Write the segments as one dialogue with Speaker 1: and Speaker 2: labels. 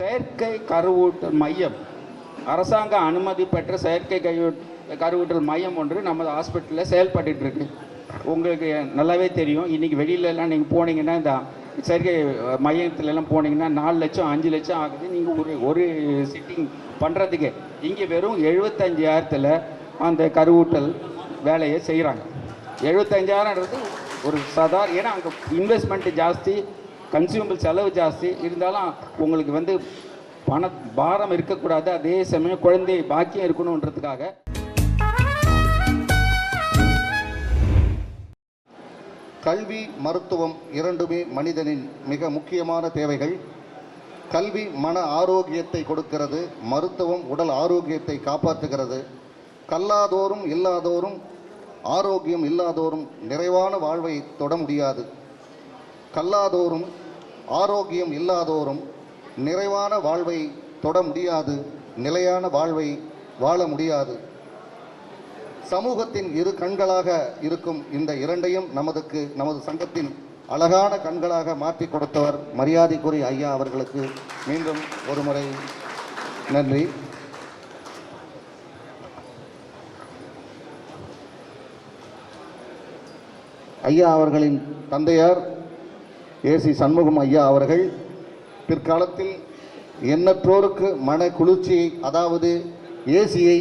Speaker 1: செயற்கை கருவூட்டல் மையம். அரசாங்க அனுமதி பெற்ற செயற்கை கருவூட் கருவூட்டல் மையம் ஒன்று நமது ஹாஸ்பிட்டலில் செயல்பட்டு இருக்கு உங்களுக்கு நல்லாவே தெரியும். இன்றைக்கி வெளியிலலாம் நீங்கள் போனீங்கன்னா இந்த செயற்கை மையத்துலலாம் போனீங்கன்னா நாலு லட்சம் அஞ்சு லட்சம் ஆகுது. நீங்கள் ஒரு ஒரு சிட்டிங் பண்ணுறதுக்கு இங்கே வெறும் எழுபத்தஞ்சாயிரத்தில் அந்த கருவூட்டல் வேலையை செய்கிறாங்க எழுபத்தஞ்சாயிரம்ன்றது ஒரு சாதாரண ஏன்னா அங்கே இன்வெஸ்ட்மெண்ட் ஜாஸ்தி. கன்சியூமபிள் செலவு ஜாஸ்தி. இருந்தாலும் உங்களுக்கு வந்து பண பாரம் இருக்கக்கூடாது. அதே சமயம் குழந்தை பாக்கியம் இருக்கணுன்றதுக்காக
Speaker 2: கல்வி மருத்துவம் இரண்டுமே மனிதனின் மிக முக்கியமான தேவைகள். கல்வி மன ஆரோக்கியத்தை கொடுக்கிறது. மருத்துவம் உடல் ஆரோக்கியத்தை காப்பாற்றுகிறது. கல்லாதோறும் இல்லாதோறும் ஆரோக்கியம் இல்லாதோறும் நிறைவான வாழ்வை தொட முடியாது. கல்லாதோறும் ஆரோக்கியம் இல்லாதோறும் நிறைவான வாழ்வை தொட முடியாது நிலையான வாழ்வை வாழ முடியாது. சமூகத்தின் இரு கண்களாக இருக்கும் இந்த இரண்டையும் நமதுக்கு நமது சங்கத்தின் அழகான கண்களாக மாற்றி கொடுத்தவர் மரியாதைக்குரிய ஐயா அவர்களுக்கு மீண்டும் ஒருமுறை நன்றி. ஐயா அவர்களின் தந்தையார் ஏசி சண்முகம் ஐயா அவர்கள் பிற்காலத்தில் எண்ணற்றோருக்கு மன குளிர்ச்சியை அதாவது ஏசியை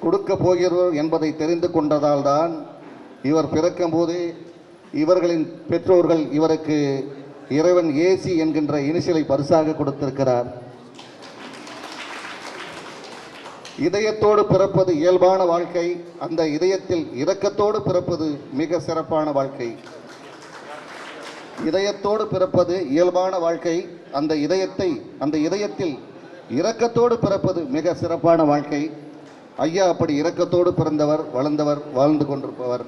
Speaker 2: கொடுக்க போகிறவர் என்பதை தெரிந்து கொண்டதால் தான் இவர் பிறக்கும்போது இவர்களின் பெற்றோர்கள் இவருக்கு இறைவன் ஏசி என்கின்ற இனிஷியலை பரிசாக கொடுத்திருக்கிறார். இதயத்தோடு பிறப்பது இயல்பான வாழ்க்கை அந்த இதயத்தில் இரக்கத்தோடு பிறப்பது மிக சிறப்பான வாழ்க்கை. இதயத்தோடு பிறப்பது இயல்பான வாழ்க்கை. அந்த இதயத்தை அந்த இதயத்தில் இரக்கத்தோடு பிறப்பது மிக சிறப்பான வாழ்க்கை. ஐயா அப்படி இரக்கத்தோடு பிறந்தவர் வளர்ந்தவர் வாழ்ந்து கொண்டிருப்பவர்.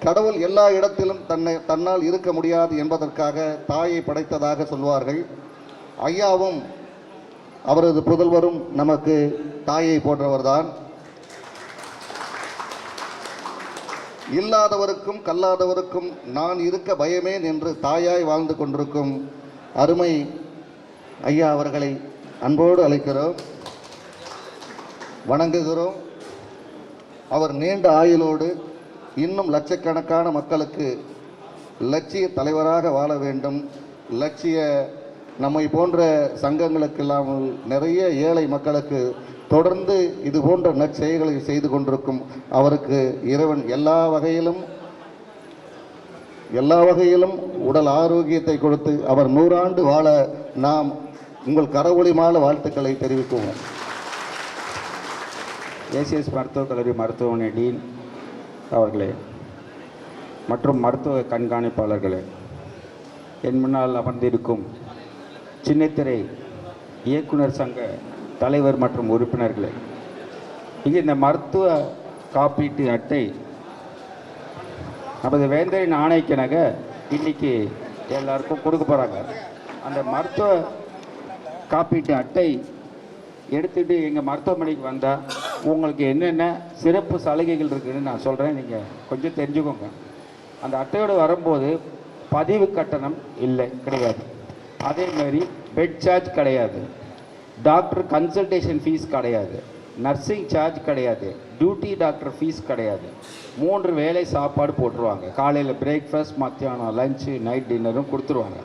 Speaker 2: கடவுள் எல்லா இடத்திலும் தன்னை தன்னால் இருக்க முடியாது என்பதற்காக தாயை படைத்ததாக சொல்வார்கள். ஐயாவும் அவரது புதல்வரும் நமக்கு தாயை போன்றவர்தான். இல்லாதவருக்கும் கல்லாதவருக்கும் நான் இருக்க பயமேன் என்று தாயாய் வாழ்ந்து கொண்டிருக்கும் அருமை ஐயா அவர்களை அன்போடு அழைக்கிறோம். வணங்குகிறோம். அவர் நீண்ட ஆயுளோடு இன்னும் லட்சக்கணக்கான மக்களுக்கு லட்சிய தலைவராக வாழ வேண்டும். லட்சிய நம்மை போன்ற சங்கங்களுக்கு இல்லாமல் நிறைய ஏழை மக்களுக்கு தொடர்ந்து இது போன்ற நற்செயல்களை செய்து கொண்டிருக்கும் அவருக்கு இறைவன் எல்லா வகையிலும் எல்லா வகையிலும் உடல் ஆரோக்கியத்தை கொடுத்து அவர் நூறாண்டு வாழ நாம் உங்கள் கரவொளிமால வாழ்த்துக்களை தெரிவிக்குவோம்.
Speaker 1: ஏசிஎஸ் மருத்துவக் கல்லூரி மருத்துவமனை டீன் அவர்களே மற்றும் மருத்துவ கண்காணிப்பாளர்களே என் முன்னால் அமர்ந்திருக்கும் சின்னத்திரை இயக்குனர் சங்க தலைவர் மற்றும் உறுப்பினர்களே இங்கே இந்த மருத்துவ காப்பீட்டு அட்டை நமது வேந்தரின் ஆணைக்கிணங்க இன்னைக்கு எல்லாருக்கும் கொடுக்க போகிறாங்க அந்த மருத்துவ காப்பீட்டு அட்டை எடுத்துகிட்டு எங்கள் மருத்துவமனைக்கு வந்தால் உங்களுக்கு என்னென்ன சிறப்பு சலுகைகள் இருக்குதுன்னு நான் சொல்கிறேன் நீங்கள் கொஞ்சம் தெரிஞ்சுக்கோங்க. அந்த அட்டையோடு வரும்போது பதிவு கட்டணம் இல்லை கிடையாது. அதே மாதிரி பெட் சார்ஜ் கிடையாது. டாக்டர் கன்சல்டேஷன் ஃபீஸ் கிடையாது. நர்சிங் சார்ஜ் கிடையாது. டியூட்டி டாக்டர் ஃபீஸ் கிடையாது. மூன்று வேளை சாப்பாடு போட்டுருவாங்க. காலையில் பிரேக்ஃபாஸ்ட் மத்தியானம் லஞ்சு நைட் டின்னரும் கொடுத்துருவாங்க.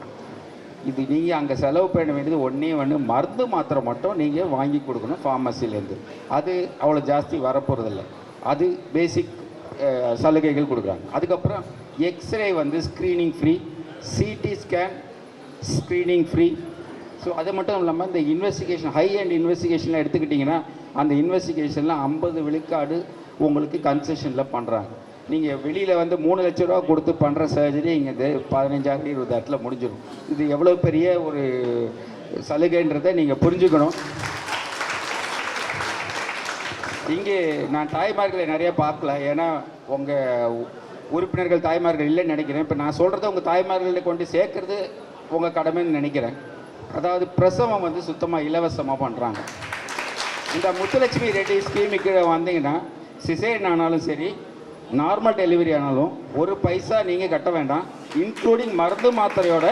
Speaker 1: இது நீங்கள் அங்கே செலவு பண்ண வேண்டியது ஒன்றே ஒன்று மருந்து மாத்திரை மட்டும் நீங்கள் வாங்கி கொடுக்கணும் ஃபார்மசிலேருந்து அது அவ்வளோ ஜாஸ்தி வரப்போகிறதில்ல அது பேசிக் சலுகைகள் கொடுக்குறாங்க. அதுக்கப்புறம் எக்ஸ்ரே வந்து screening free CT scan screening free so அது மட்டும் இல்லாமல் இந்த இன்வெஸ்டிகேஷன் ஹை அண்ட் இன்வெஸ்டிகேஷனில் எடுத்துக்கிட்டிங்கன்னா அந்த இன்வெஸ்டிகேஷனில் ஐம்பது விழுக்காடு உங்களுக்கு கன்செஷனில் பண்ணுறாங்க நீங்கள் வெளியில் வந்து மூணு லட்ச ரூபா கொடுத்து பண்ணுற சர்ஜரி இங்கே இது பதினஞ்சாயிரம் இருபதாயிரத்தில் முடிஞ்சிடும். இது எவ்வளோ பெரிய ஒரு சலுகைன்றதை நீங்கள் புரிஞ்சுக்கணும். இங்கே நான் தாய்மார்களை நிறையா பார்க்கல. ஏன்னா உங்கள் உறுப்பினர்கள் தாய்மார்கள் இல்லைன்னு நினைக்கிறேன். இப்போ நான் சொல்கிறத உங்கள் தாய்மார்களை கொண்டு சேர்க்கறது உங்கள் கடமைன்னு நினைக்கிறேன். அதாவது பிரசவம் வந்து சுத்தமாக இலவசமாக பண்ணுறாங்க இந்த முத்துலட்சுமி ரெட்டி ஸ்கீமுக்கு வந்தீங்கன்னா சிசேரியன் ஆனாலும் சரி நார்மல் டெலிவரி ஆனாலும் ஒரு பைசா நீங்கள் கட்ட வேண்டாம். இன்க்ளூடிங் மருந்து மாத்திரையோட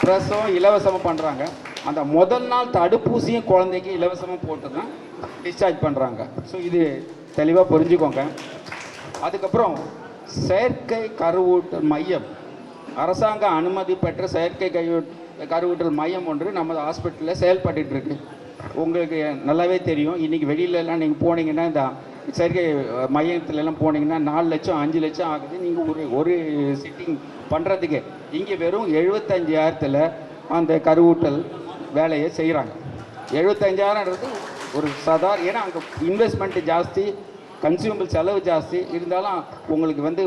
Speaker 1: பிரசவம் இலவசமாக பண்ணுறாங்க அந்த முதல் நாள் தடுப்பூசியும் குழந்தைக்கு இலவசமாக போட்டு தான் டிஸ்சார்ஜ் பண்ணுறாங்க ஸோ இது தெளிவாக புரிஞ்சுக்கோங்க. அதுக்கப்புறம் செயற்கை கருவூட்டு மையம். அரசாங்க அனுமதி பெற்ற செயற்கை கையூ கருவூட்டல் மையம் ஒன்று நமது ஹாஸ்பிட்டலில் செயல்பட்டு இருக்கு உங்களுக்கு நல்லாவே தெரியும். இன்றைக்கி வெளியிலலாம் நீங்கள் போனீங்கன்னா இந்த செயற்கை மையத்துலலாம் போனீங்கன்னா நாலு லட்சம் அஞ்சு லட்சம் ஆகுது. நீங்கள் ஒரு ஒரு சிட்டிங் பண்ணுறதுக்கு இங்கே வெறும் எழுபத்தஞ்சாயிரத்தில் அந்த கருவூட்டல் வேலையை செய்கிறாங்க எழுபத்தஞ்சாயிரம்ன்றது ஒரு சாதாரண ஏன்னா அங்கே இன்வெஸ்ட்மெண்ட் ஜாஸ்தி கன்சியூமபிள் செலவு ஜாஸ்தி. இருந்தாலும் உங்களுக்கு வந்து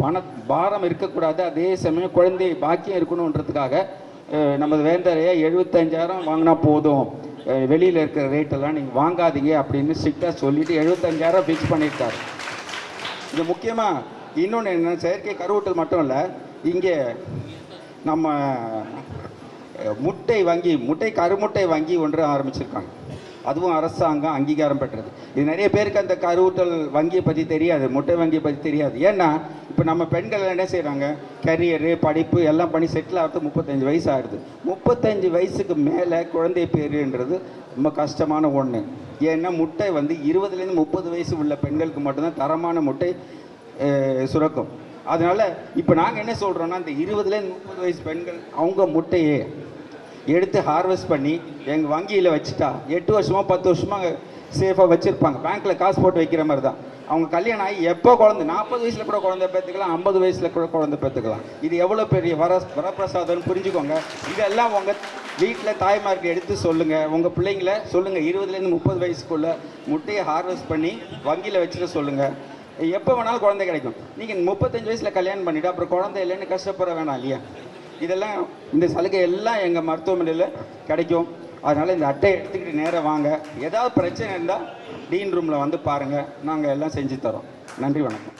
Speaker 1: பண பாரம் இருக்கக்கூடாது. அதே சமயம் குழந்தை பாக்கியம் இருக்கணுன்றதுக்காக நமது வேந்தரையை எழுபத்தஞ்சாயிரம் வாங்கினா போதும். வெளியில் இருக்கிற ரேட்டெல்லாம் நீங்கள் வாங்காதீங்க அப்படின்னு ஸ்ட்ரிக்டாக சொல்லிவிட்டு எழுபத்தஞ்சாயிரம் ஃபிக்ஸ் பண்ணியிருக்காரு. இது முக்கியமாக இன்னொன்று என்ன செயற்கை கருவூட்டல் மட்டும் இல்லை இங்கே நம்ம முட்டை வங்கி முட்டை கருமுட்டை வங்கி ஒன்று ஆரம்பிச்சிருக்காங்க. அதுவும் அரசாங்கம் அங்கீகாரம் பெற்றது. இது நிறைய பேருக்கு அந்த கருவூட்டல் வங்கியை பற்றி தெரியாது முட்டை வங்கியை பற்றி தெரியாது. ஏன்னா இப்போ நம்ம பெண்கள் என்ன செய்கிறாங்க கரியரு படிப்பு எல்லாம் பண்ணி செட்டில் ஆகிறது முப்பத்தஞ்சு வயசு ஆகுது. முப்பத்தஞ்சு வயசுக்கு மேலே குழந்தை பேருன்றது ரொம்ப கஷ்டமான ஒன்று ஏன்னா முட்டை வந்து இருபதுலேருந்து முப்பது வயசு உள்ள பெண்களுக்கு மட்டும்தான் தரமான முட்டை சுரக்கும். அதனால் இப்போ நாங்கள் என்ன சொல்கிறோன்னா இந்த இருபதுலேருந்து முப்பது வயசு பெண்கள் அவங்க முட்டையை எடுத்து ஹார்வெஸ்ட் பண்ணி எங்கள் வங்கியில் வச்சுட்டா. எட்டு வருஷமாக பத்து வருஷமா சேஃபாக வச்சுருப்பாங்க. பேங்க்கில் காசு போட்டு வைக்கிற மாதிரி தான் அவங்க கல்யாணம் ஆகி எப்போ குழந்தை? நாற்பது வயசில் கூட குழந்தை பெற்றுக்கலாம் ஐம்பது வயசில் கூட குழந்தை பெற்றுக்கலாம் இது எவ்வளோ பெரிய வர வரப்பிரசாதம்னு புரிஞ்சுக்கோங்க. இதெல்லாம் உங்கள் வீட்டில் தாய்மார்க்கு எடுத்து சொல்லுங்கள் உங்கள் பிள்ளைங்கள சொல்லுங்கள் இருபதுலேருந்து முப்பது வயசுக்குள்ள முட்டையை ஹார்வெஸ்ட் பண்ணி வங்கியில் வச்சுட்டு சொல்லுங்கள் எப்போ வேணாலும் குழந்தை கிடைக்கும். நீங்கள் முப்பத்தஞ்சு வயசில் கல்யாணம் பண்ணிவிட்டு அப்புறம் குழந்தை இல்லைன்னு கஷ்டப்பட வேணாம் இல்லையா? இதெல்லாம் இந்த சலுகை எல்லாம் எங்கள் மருத்துவமனையில் கிடைக்கும். அதனால் இந்த அட்டையை எடுத்துக்கிட்டு நேராக வாங்க. ஏதாவது பிரச்சனை இருந்தால் டீன் ரூமில் வந்து பாருங்கள் நாங்கள் எல்லாம் செஞ்சு தரோம். நன்றி வணக்கம்.